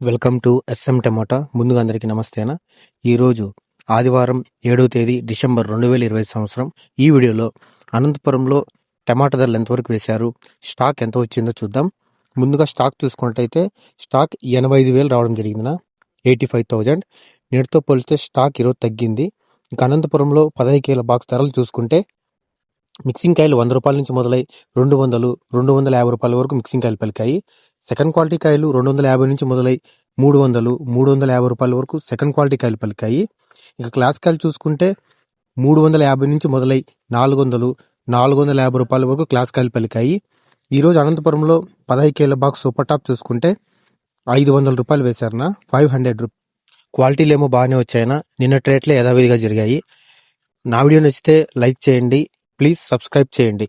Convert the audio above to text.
Welcome to S M tomato. ముందుగా అందరికీ నమస్తేనా? ఈరోజు ఆదివారం ఏడవ తేదీ డిసెంబర్ రెండు వేల ఇరవై సంవత్సరం. ఈ వీడియోలో అనంతపురంలో టమాటా ధరలు ఎంతవరకు వేశారు? స్టాక్ ఎంత వచ్చిందో చూద్దాం. ముందుగా స్టాక్ చూసుకున్నట్టయితే స్టాక్ ఎనభై ఐదు వేలు రావడం జరిగిందినా. Eighty five thousand. నేటితో పోలిస్తే స్టాక్ ఈరోజు తగ్గింది. ఇంకా అనంతపురంలో పదహైదు కేల బాక్స్ ధరలు చూసుకుంటే మిక్సింగ్ కాయలు వంద రూపాయల నుంచి మొదలై రెండు వందలు రెండు వందల యాభై రూపాయల వరకు మిక్సింగ్ కాయలు పలికాయి. సెకండ్ క్వాలిటీ కాయలు రెండు వందల యాభై నుంచి మొదలై మూడు వందలు మూడు వందల యాభై రూపాయల వరకు సెకండ్ క్వాలిటీ కాయలు పలికాయి. ఇక క్లాస్ కాయలు చూసుకుంటే మూడు వందల యాభై నుంచి మొదలై నాలుగు వందలు నాలుగు వందల యాభై రూపాయల వరకు క్లాస్ కాయలు పలికాయి. ఈరోజు అనంతపురంలో పదహైదు కేల బాక్స్ సూపర్ టాప్ చూసుకుంటే ఐదు వందల రూపాయలు వేశారనా ఫైవ్ హండ్రెడ్ రూ క్వాలిటీలు ఏమో బాగానే వచ్చాయన నిన్న రేట్లే యథావిధిగా జరిగాయి. నా వీడియో నచ్చితే లైక్ చేయండి ప్లీజ్ సబ్స్క్రైబ్ చేయండి.